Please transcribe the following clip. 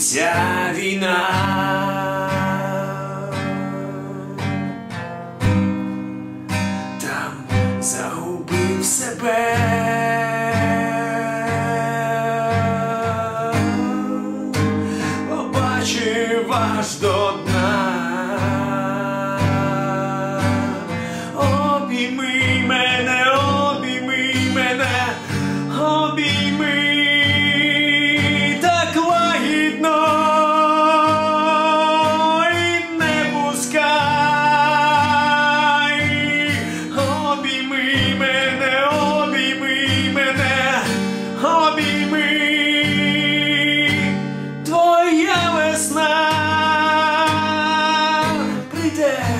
ця війна. Там загубив себе. Побачив аж до dead.